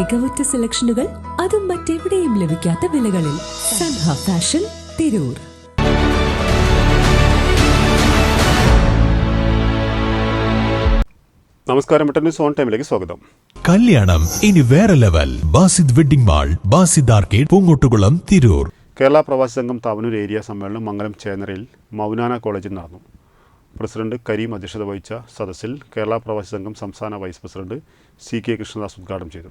മികവുറ്റ സെലക്ഷനുകൾ അതും മറ്റെവിടെയും ലഭിക്കാത്ത വിലകളിൽ സൻഹ ഫാഷൻ തിരൂർ. നമസ്കാരം പെട്ടെന്ന് സോൺ ടൈമിലേക്ക് സ്വാഗതം. കല്യാണം ഇനി വേറെ level. Basid wedding mall Basid arcade Poongottukulam Tirur. Kerala Pravasi Sangham Thavanur area സമ്മേളനം മംഗലം ചേന്നരയിൽ മൗനാന കോളേജിൽ നടന്നു. പ്രസിഡന്റ് കരീം അധ്യക്ഷത വഹിച്ച സദസ്സിൽ കേരള പ്രവാസി സംഘം സംസ്ഥാന vice president C K Krishnadas ഉദ്ഘാടനം ചെയ്തു.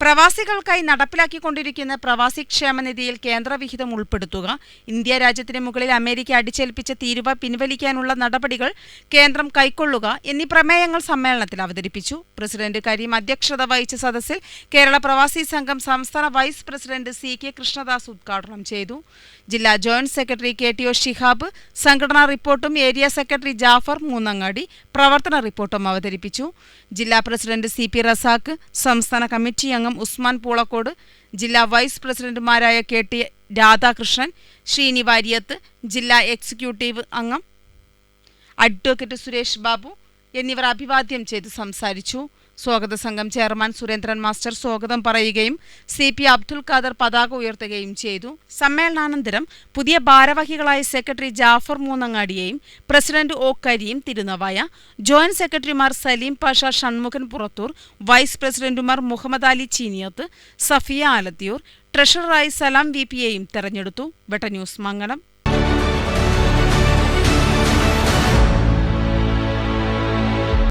പ്രവാസികൾക്കായി നടപ്പിലാക്കിക്കൊണ്ടിരിക്കുന്ന പ്രവാസി ക്ഷേമനിധിയിൽ കേന്ദ്രവിഹിതം ഉൾപ്പെടുത്തുക ഇന്ത്യ രാജ്യത്തിന് മുകളിൽ അമേരിക്ക അടിച്ചേൽപ്പിച്ച തീരുവ പിൻവലിക്കാനുള്ള നടപടികൾ കേന്ദ്രം കൈക്കൊള്ളുക എന്നീ പ്രമേയങ്ങൾ സമ്മേളനത്തിൽ അവതരിപ്പിച്ചു. പ്രസിഡന്റ് കരീം അധ്യക്ഷത വഹിച്ച സദസ്സിൽ കേരള പ്രവാസി സംഘം സംസ്ഥാന vice president C K Krishnadas ഉദ്ഘാടനം ചെയ്തു. ജില്ലാ joint secretary K T O Shihab സംഘടനാ റിപ്പോർട്ടും ഏരിയ സെക്രട്ടറി ജാഫർ മൂന്നങ്ങാടി പ്രവർത്തന റിപ്പോർട്ടും അവതരിപ്പിച്ചു. ജില്ലാ പ്രസിഡന്റ് സി പി റസാഖ് സംസ്ഥാന കമ്മിറ്റി അംഗം ഉസ്മാൻ പൂളക്കോട് ജില്ലാ വൈസ് പ്രസിഡന്റുമാരായ കെ ടി രാധാകൃഷ്ണൻ ശ്രീനി വാര്യത്ത് ജില്ലാ എക്സിക്യൂട്ടീവ് അംഗം അഡ്വക്കേറ്റ് സുരേഷ് ബാബു എന്നിവർ അഭിവാദ്യം ചെയ്ത് സംസാരിച്ചു. സ്വാഗത സംഘം ചെയർമാൻ സുരേന്ദ്രൻ മാസ്റ്റർ സ്വാഗതം പറയുകയും സി പി അബ്ദുൽ ഖാദർ പതാക ഉയർത്തുകയും ചെയ്തു. സമ്മേളനാനന്തരം പുതിയ ഭാരവാഹികളായ സെക്രട്ടറി ജാഫർ മൂന്നങ്ങാടിയെയും പ്രസിഡന്റ് ഒ കരിയും തിരുനവായ ജോയിന്റ് സെക്രട്ടറിമാർ സലീം പാഷ ഷൺമുഖൻ പുറത്തൂർ വൈസ് പ്രസിഡന്റുമാർ മുഹമ്മദ് അലി ചീനിയത്ത് സഫിയ ആലത്തിയൂർ ട്രഷററായി സലാം വി പിയെയും തെരഞ്ഞെടുത്തു. വെട്ട ന്യൂസ് മംഗലം.